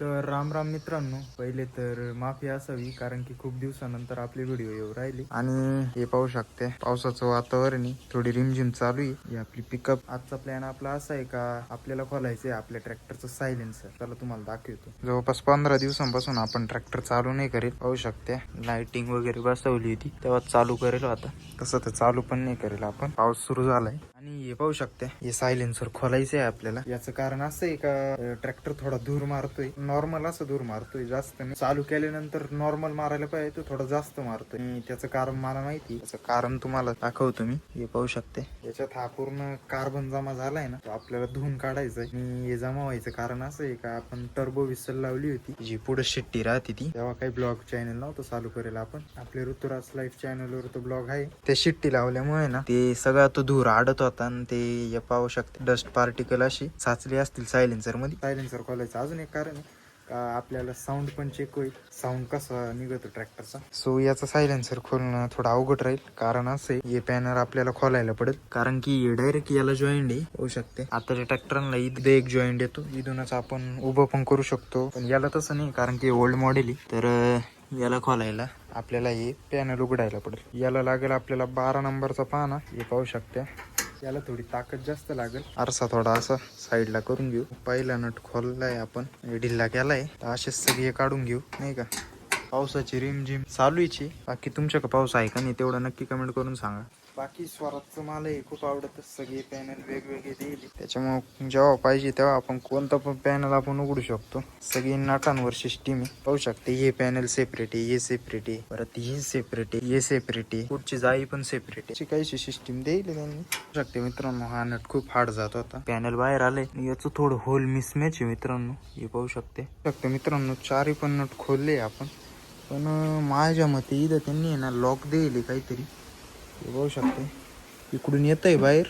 तर राम राम मित्रांनो. पहिले तर माफी असावी कारण की खूप दिवसानंतर आपली व्हिडिओ येऊ राहिली. आणि हे पाहू शकते पावसाचं वातावरण आहे. थोडी रिमझिम चालू आहे. आपली पिकअप आजचा प्लॅन आपला असा आहे का आपल्याला खोलायचंय आपल्या ट्रॅक्टरचं सायलेन्सर त्याला तुम्हाला दाखवतो. जवळपास पंधरा दिवसांपासून आपण ट्रॅक्टर चालू नाही करेल पाहू शकते लाइटिंग वगैरे बसवली होती. तेव्हा चालू करेल आता. तसं तर चालू पण नाही करेल आपण. पाऊस सुरू झालाय. आणि हे पाहू शकते हे सायलेन्सर खोलायचं आहे आपल्याला. याचं कारण असं आहे का ट्रॅक्टर थोडा दूर मारतोय. नॉर्मल असं दूर मारतोय जास्त नाही. चालू केल्यानंतर नॉर्मल मारायला पाहिजे तो थोडा जास्त मारतोय. आणि त्याचं कारण मला माहिती त्याचं कारण तुम्हाला दाखवतो मी. हे पाहू शकते. याच्यात हा पूर्ण कार्बन जमा झालाय ना तो आपल्याला धुवून काढायचा आणि हे जमा व्हायचं कारण असं आहे का आपण टर्बो विसल लावली होती. जी पुढे शिट्टी राहते ती. तेव्हा काही ब्लॉग चॅनल नव्हतं चालू करेल आपण. आपले ऋतुराज लाईफ चॅनलवर तो ब्लॉग आहे. त्या शिट्टी लावल्यामुळे ना ते सगळा तो धूर आडत होता आणि ते पाहू शकते. डस्ट पार्टिकल अशी साचली असतील सायलेन्सरमध्ये सायलेन्सर खोलायचं अजून एक कारण आहे. आपल्याला साऊंड पण चेक होईल. साऊंड कसा निघतो ट्रॅक्टरचा सो याचा सायलेन्सर खोलणं थोडं अवघड राहील. कारण असं हे पॅनर आपल्याला खोलायला पडेल. कारण की डायरेक्ट याला जॉईंट आहे होऊ शकते. आताच्या ट्रॅक्टरला इथे एक जॉईंट येतो. इथूनच आपण उभं पण करू शकतो. पण याला तसं नाही कारण की ओल्ड मॉडेल आहे. तर याला खोलायला आपल्याला हे पॅनल उघडायला पडेल. याला लागेल आपल्याला बारा नंबरचा पाना. हे पाहू शकते. याला थोडी ताकद जास्त लागेल. आरसा थोडा असा साईडला करून घेऊ. पहिला नट खोललाय आपण. ढिल्ला केलाय. तर असेच सगळे काढून घेऊ. नाही का? पावसाची रिमझिम चालूची बाकी तुमच्याकडे पाऊस आहे का नाही तेवढं नक्की कमेंट करून सांगा. बाकी स्वराजचं मला हे खूप आवडतं. सगळे पॅनल वेगवेगळे दिले. त्याच्यामुळे जेव्हा पाहिजे तेव्हा आपण कोणता पण पॅनल आपण उघडू शकतो. सगळी नाटांवर सिस्टीम आहे. पाहू शकते हे पॅनल सेपरेट आहे हे सेपरेट आहे. परत हे सेपरेट आहे हे सेपरेट आहे. पुढची जाई पण सेपरेट आहे. अशी काहीशी सिस्टीम देईल त्यांनी. पाहू शकते मित्रांनो हा नट खूप हार्ड जात होता. पॅनल बाहेर आले याचं थोडं होल मिसमॅच आहे मित्रांनो. हे पाहू शकते. शकते मित्रांनो चारही पण नट खोलले आपण. पण माझ्या मते इथं त्यांनी ना लॉक देईल काहीतरी. हे बघू शकते. इकडून येत आहे बाहेर.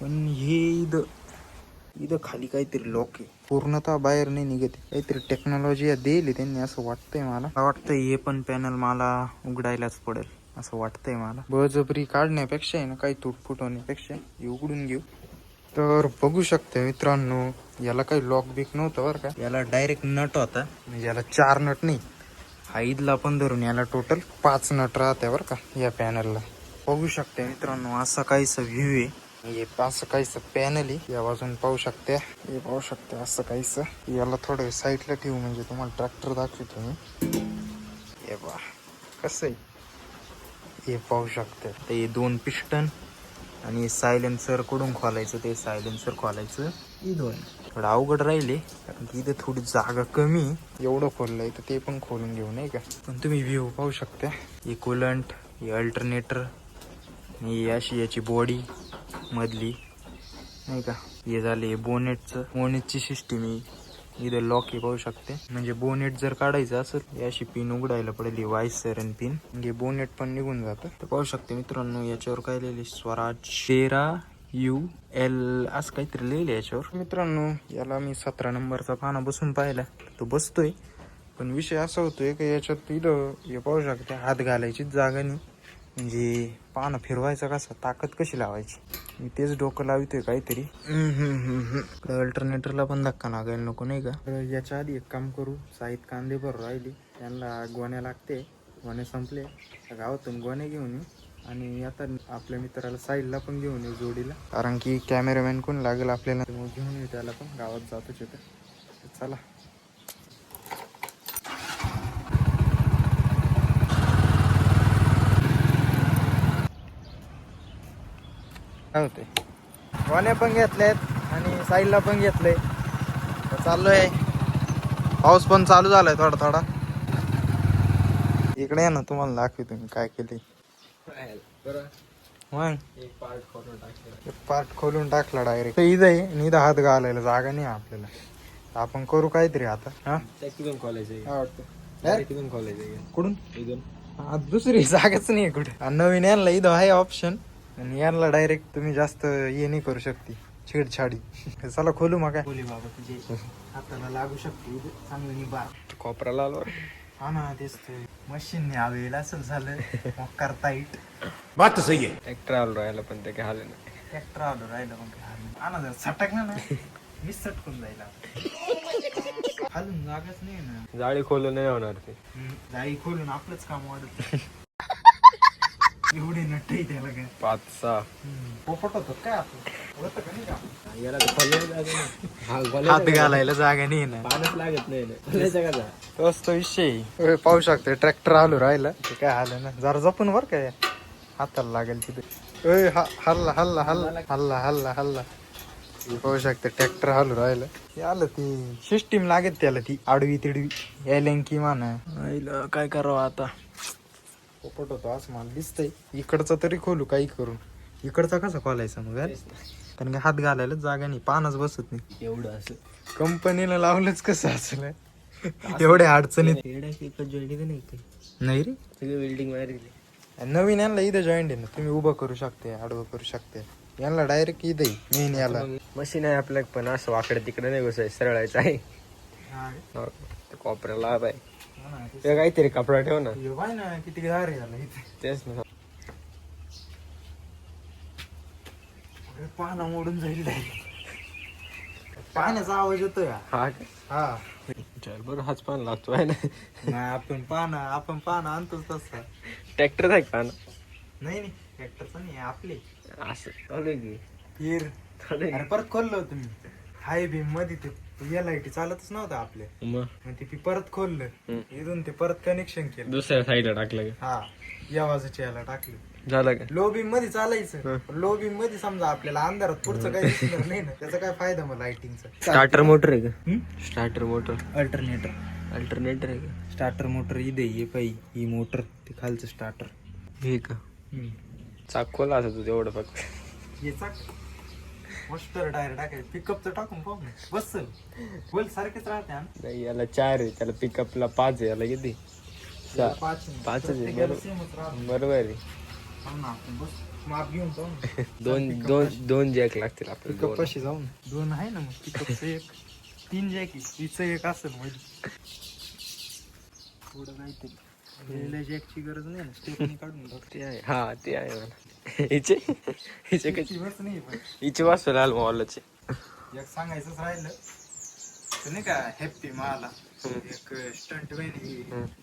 पण हे इथं इथं खाली काहीतरी लॉक आहे. पूर्णतः बाहेर नाही निघत. काहीतरी टेक्नॉलॉजी देईल त्यांनी असं वाटतंय मला. मला वाटतंय हे पण पॅनल मला उघडायलाच पडेल असं वाटतंय मला. बळजबरी काढण्यापेक्षा आहे ना काही तुटफुट होण्यापेक्षा हे उघडून घेऊ. तर बघू शकते मित्रांनो याला काही लॉक बिक नव्हतं बरं का. याला डायरेक्ट नट होता. म्हणजे याला चार नट नाही. हा ईदला पण धरून याला टोटल पाच नट राहते बरं का या पॅनलला बघू शकते मित्रांनो आज काहीसा व्ह्यू आहे. हे असं काहीसं पॅनल आहे. या बाजून पाहू शकते. हे पाहू शकते असं काहीसं. याला थोडं साईडला ठेवू म्हणजे तुम्हाला ट्रॅक्टर दाखवतो मी. हे बा कसं आहे? हे पाहू शकते. ते हे दोन पिस्टन आणि सायलेन्सरकडून खोलायचं ते सायलेन्सर खोलायचं. हे दोन. थोडं अवघड राहिले कारण की इथं थोडी जागा कमी एवढं खोललंय तर ते पण खोलून घेऊ नाही का? पण तुम्ही व्ह्यू पाहू शकता. हे कुलंट हे अल्टरनेटर ही अशी याची बॉडी मधली. नाही का? हे झाले बोनेटचं बोनेटची सिस्टीम आहे इथं लॉक हे पाहू शकते. म्हणजे बोनेट जर काढायचं असेल अशी पिन उघडायला पडेल ही वाईस सेरन पिन म्हणजे बोनेट पण निघून जातं. तर पाहू शकते मित्रांनो याच्यावर काय लिहिले स्वराज शेरा यू एल असं काहीतरी लिहिले याच्यावर. मित्रांनो याला मी सतरा नंबरचा पाना बसून पाहिला. तो बसतोय. पण विषय असा होतोय की याच्यात इथं हे पाहू शकते हात घालायचीच जागा नाही. म्हणजे पानं फिरवायचा कसा? ताकद कशी लावायची? मी तेच डोकं लावतोय काहीतरी. अल्टरनेटरला पण धक्का लागायला नको नाही का? तर याच्या आधी एक काम करू. साहित कांदे भर राहिली. त्यांना गोण्या लागते. गोण्या संपले. गावातून गोण्या घेऊन येऊ आणि आता आपल्या मित्राला साईडला पण घेऊन येऊ जोडीला. कारण की कॅमेरामॅन कोण लागेल आपल्याला? घेऊन येऊ त्याला पण. गावात जातोच येतं चला. होते गोण्या पण घेतल्यात आणि साईडला पण घेतलंय. तर चाललोय. पाऊस पण चालू झालाय थोडा थोडा. इकडे या ना तुम्हाला दाखवतो मी काय केले मग? एक पार्ट खोलून टाकला डायरेक्ट इथं आहे आणि इथं हात घालायला जागा नाही आपल्याला. आपण करू काहीतरी आता. हा? कॉलेज आहे. आहे. कुठून? दुसरी जागाच नाही कुठे. नवीन यांना इथं आहे ऑप्शन आणि यांना डायरेक्ट तुम्ही जास्त हे नाही करू शकते. छेडछाडी. चला खोलू मग काय? खोली बाबा तुझे हाताला लागू शकते चांगलं नाही बार. कोपराला आलो हा ना तेच ते मशीन हवेला असं झालं. मग करता इट बात सही है ट्रॅक्टर आलो राहिला पण ते काय झालं नाही. ट्रॅक्टर आलो राहिलं मग हा ना जर सटकलं ना. मी सटकून जायला खालून जागाच नाही ना. जाळी खोलून नाही होणार ते. जाई खोलून आपलंच काम वाढत एवढे नट्ट आहे त्याला काय? पाच सहा पोपट होतो काय होतं याला. हा घालायला जागा नाही ना. पानच लागत नाही ना. खोलायचा का जा? तोच तो विषय. आहे. होय, पाहू शकते ट्रॅक्टर आलो राहिला. ते काय आलं ना. जरा जपून बर काय? हाताला लागेल तिथे. ओय हा- हल्ला हल्ला हल्ला. हल्ला हल्ला हल्ला. हे पाहू शकते ट्रॅक्टर आलो राहिलं. ते आलं ती. सिस्टीम लागेल त्याला ती आडवी तिडवी. यायला की म्हणा. आईला काय करावं आता? पोपट होतो असं मला दिसतंय. इकडचा तरी खोलू काही करून. इकडचा कसा खोलायचा मग अरे? कारण की हात घालायला जागा नाही पानच बसत नाही. एवढं असं. कंपनीला लावलंच कसं असेल एवढ्या अडचणीत. नाही काही. नाही रे. सगळी बिल्डिंग बाहेर गेली. नवीन यांना इथं जॉईंट आहे ना तुम्ही उभं करू शकते आडवं करू शकते. यांना डायरेक्ट इथं मेन याला. मशीन आहे आपल्या पण असं वाकडे तिकडे नाही घुसायचं सरळायचं आहे. हो, कोपऱ्याला बाय ते काहीतरी कपडा ठेव ना. पाय ना किती गार याला इथे. तेच ना. अरे पाना मोडून जाईल पाण्याचा आवाज येतो का हा का? हा. चल बरं हाच पान लागतो आहे ना. नाही आपण पाना आपण पाना आणतोच तसा. ट्रॅक्टर आहे का पान? नाही नाही ट्रॅक्टरचा नाही आपले. असं चालू आहे की. अरे परत खोललो तुम्ही हाय भीममध्ये ते एल आय टी चालतच नव्हतं आपले? मग? मग ते परत खोललं. इथून ते परत कनेक्शन केलं. दुसऱ्या साईडला टाकलं हा या बाजूच्या याला टाकलं. झालं का? लो बीममध्ये चालायचं. लो बीममध्ये समजा आपल्याला अंधारात पुढचं काही दिसणार नाही ना त्याचा काय फायदा मग लाइटिंगचा स्टार्टर मोटर आहे का? स्टार्टर मोटर अल्टरनेटर अल्टरनेटर आहे का? स्टार्टर मोटर इथे ये पाई ही मोटर ते खालचं स्टार्टर हे का? चाक खोला असं तू तेवढं फक्त. हे चाक मस्टर टायर टाकायचं पिकअपचं टाकून पाहू ना बोल सारखेच राहते? नाही याला चार आहे. त्याला पिकअपला पाच आहे. याला किती? चार पाच. पाचच आहे, बरोबर. आहे. बस. माप घेऊन जाऊ ना. दोन दोन दोन जॅक लागतील आपल्याला पिकअप दोन. कशी जाऊ ना. दोन आहे ना मग. पिकअपचं एक. तीन जॅक तिचं एक असेल मध्ये थोडं काहीतरी. पहिल्या जॅकची गरज नाही ना स्टेपनी काढून ते आहे. हा ते आहे मला हिचे हिचे कशी? बस नाही पण. हिचे वाचतो लाल मॉलचे एक सांगायचंच राहिलं. तर नाही का हॅप्पी मला. एक स्टंट मॅन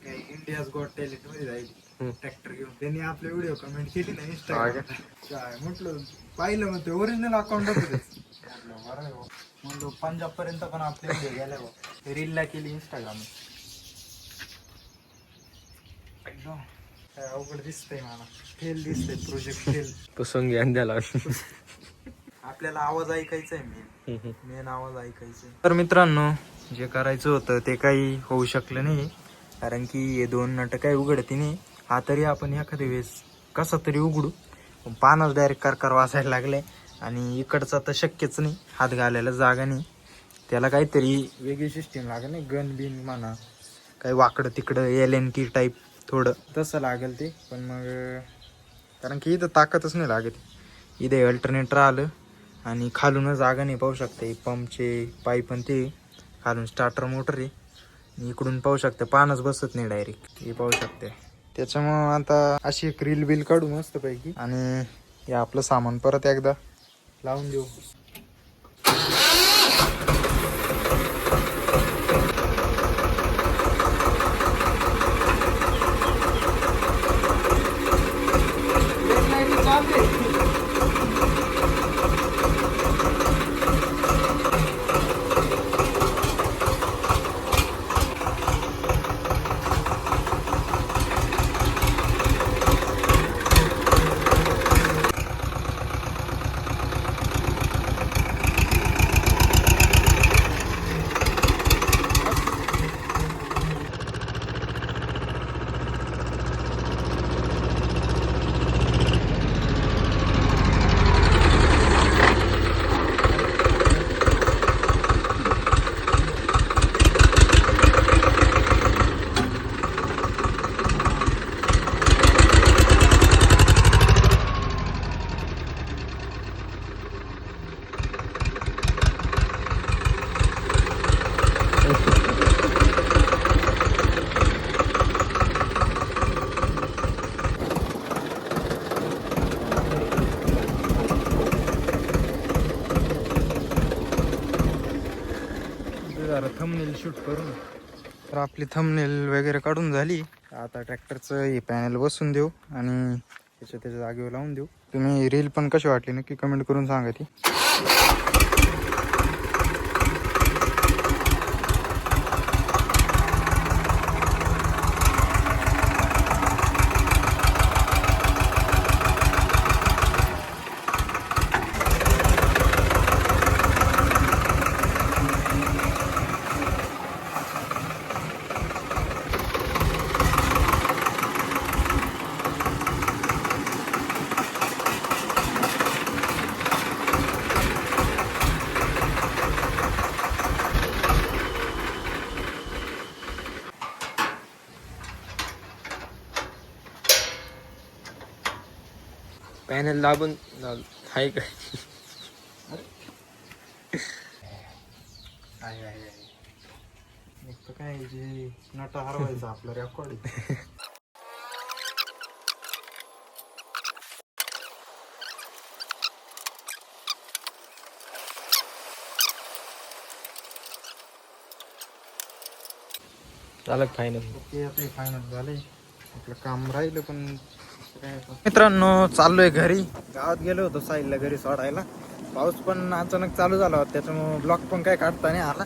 काही इंडियाज गॉट टॅलेंटमध्ये हम्म. ट्रॅक्टर घेऊन. त्यांनी आपले व्हिडिओ कमेंट केली ना हा इंस्टाग्राम काय म्हटलं पाहिलं मग ते ओरिजिनल अकाउंट होतं. म्हणलो पंजाब पर्यंत पण आपले व्हिडिओ गेले रीलला केली इंस्टाग्राम काय अवघड दिसतंय मला. फेल दिसतंय प्रोजेक्ट फेल पुसून घ्या आणि द्याला आपल्याला आवाज ऐकायचा आहे मेन मेन आवाज ऐकायचा तर मित्रांनो जे करायचं होतं ते काही होऊ शकलं नाही. कारण की हे दोन नट काही उघडते नाही हा तरी आपण एखाद्या वेळेस कसा तरी उघडू. पण पानच डायरेक्ट करकार वाचायला लागले. आणि इकडचा तर शक्यच नाही. हात घालायला जागा नाही. त्याला काहीतरी वेगळी सिस्टीम लागेल नाही. गन बिन म्हणा. काही वाकडं तिकडं एल एन की टाईप थोडं. तसं लागेल ते पण मग कारण की इथं ताकदच नाही लागत. इथे अल्टरनेटर आलं आणि खालूनच जागा नाही पाहू शकते. पंपचे पाईप आणि ते खालून स्टार्टर मोटर आहे. आणि इकडून पाहू शकते पानच बसत नाही डायरेक्ट हे पाहू शकते. त्याच्यामुळं आता अशी एक रील बिल काढू मस्तपैकी. आणि हे आपलं सामान परत एकदा लावून देऊ. करून तर आपली थंबनेल वगैरे काढून झाली. आता ट्रॅक्टरचं हे पॅनल बसून देऊ आणि त्याच्या त्याच्या जागेवर लावून देऊ. तुम्ही रील पण कशी वाटली नक्की कमेंट करून सांगा ती. दाबून दाब- हाय का आहे आहे आहे एक तर काय जे नटा हरवायचा आपलं रेकॉर्ड झालं फायनल ते आता फायनल झालंय. आपलं काम राहिलं पण काय. मित्रांनो चाललोय घरी. गावात गेलो होतो साईडला घरी सोडायला. पाऊस पण अचानक चालू झाला होता त्याच्यामुळे ब्लॉक पण काय काढता नाही आला.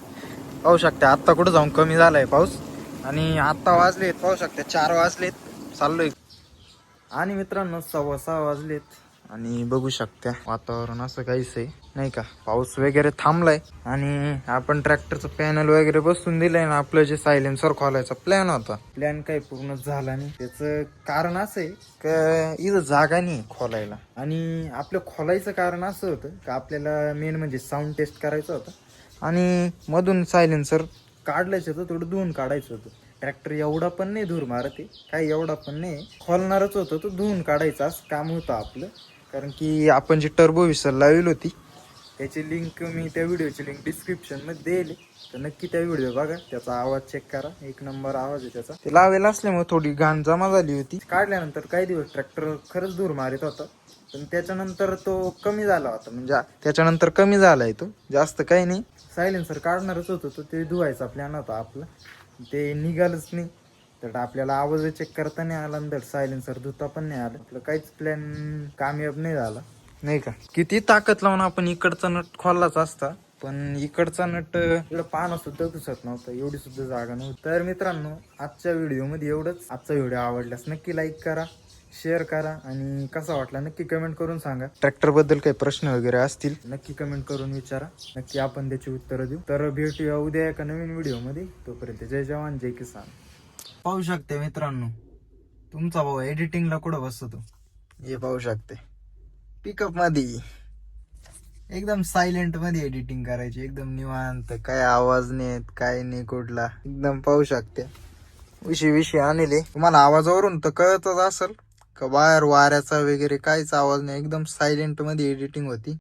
पाहू शकते आत्ता कुठं जाऊन कमी झालाय पाऊस. आणि आत्ता वाजलेत पाहू शकते चार वाजलेत. चाललोय. आणि मित्रांनो सव्वा सहा वाजलेत. आणि बघू शकत्या वातावरण असं काहीच आहे. नाही का? पाऊस वगैरे थांबलाय आणि आपण ट्रॅक्टरचं पॅनल वगैरे बसून दिलंय ना आपलं जे सायलेन्सर खोलायचा प्लॅन होता. प्लॅन काही पूर्ण झाला नाही. त्याचं कारण असं आहे का इथं जागा नाही खोलायला. आणि आपलं खोलायचं कारण असं होतं का आपल्याला मेन म्हणजे साऊंड टेस्ट करायचं होतं. आणि मधून सायलेन्सर काढलायचं होतं थोडं धुवून काढायचं होतं. ट्रॅक्टर एवढा पण नाही धूर मारत आहे. काही एवढा पण नाही. खोलणारच होतं तो धुवून काढायचा असं काम होतं आपलं. कारण की आपण जी टर्बो विसर लावली होती त्याची लिंक मी त्या व्हिडिओची लिंक डिस्क्रिप्शनमध्ये देईल तर नक्की त्या व्हिडिओ बघा. त्याचा आवाज चेक करा. एक नंबर आवाज आहे त्याचा. ते लावेल असल्यामुळे थोडी घाण जमा झाली होती. काढल्यानंतर काही दिवस ट्रॅक्टर खरंच धूर मारित होता. पण त्याच्यानंतर तो कमी झाला होता. म्हणजे त्याच्यानंतर कमी झालाय तो. जास्त काही नाही. सायलेन्सर काढणारच होतो तो. ते धुवायचा प्लॅन होता आपला. ते निघालच नाही. तर आपल्याला आवाज चेक करता नाही आला आणि सायलेन्सर धुता पण नाही आलं. आपलं काहीच प्लॅन कामयाब नाही झाला. नाही का? किती ताकद लावून आपण इकडचा नट खोललाच असता. पण इकडचा नट इकडं पानं सुद्धा दिसत नव्हतं. एवढी सुद्धा जागा नव्हती. तर मित्रांनो आजच्या व्हिडिओमध्ये एवढंच. आजचा व्हिडिओ आवडल्यास नक्की लाईक करा शेअर करा आणि कसा वाटला नक्की कमेंट करून सांगा. ट्रॅक्टरबद्दल काही प्रश्न वगैरे असतील? नक्की कमेंट करून विचारा. नक्की आपण त्याची उत्तरं देऊ. तर भेटूया उद्या एका नवीन व्हिडिओमध्ये. तोपर्यंत जय जवान जय किसान. पाहू शकते मित्रांनो. तुमचा भाऊ एडिटिंगला कुठं बसतो हे पाहू शकते. पिकअपमध्ये एकदम सायलेंटमध्ये एडिटिंग करायची. एकदम निवांत. काय आवाज नाही काय नाही कुठला. एकदम पाहू शकते. विषय विषय आणले. तुम्हाला आवाजावरून तर कळतच असेल. का बाहेर वाऱ्याचा वगैरे काहीच आवाज नाही. एकदम सायलेंटमध्ये एडिटिंग होती.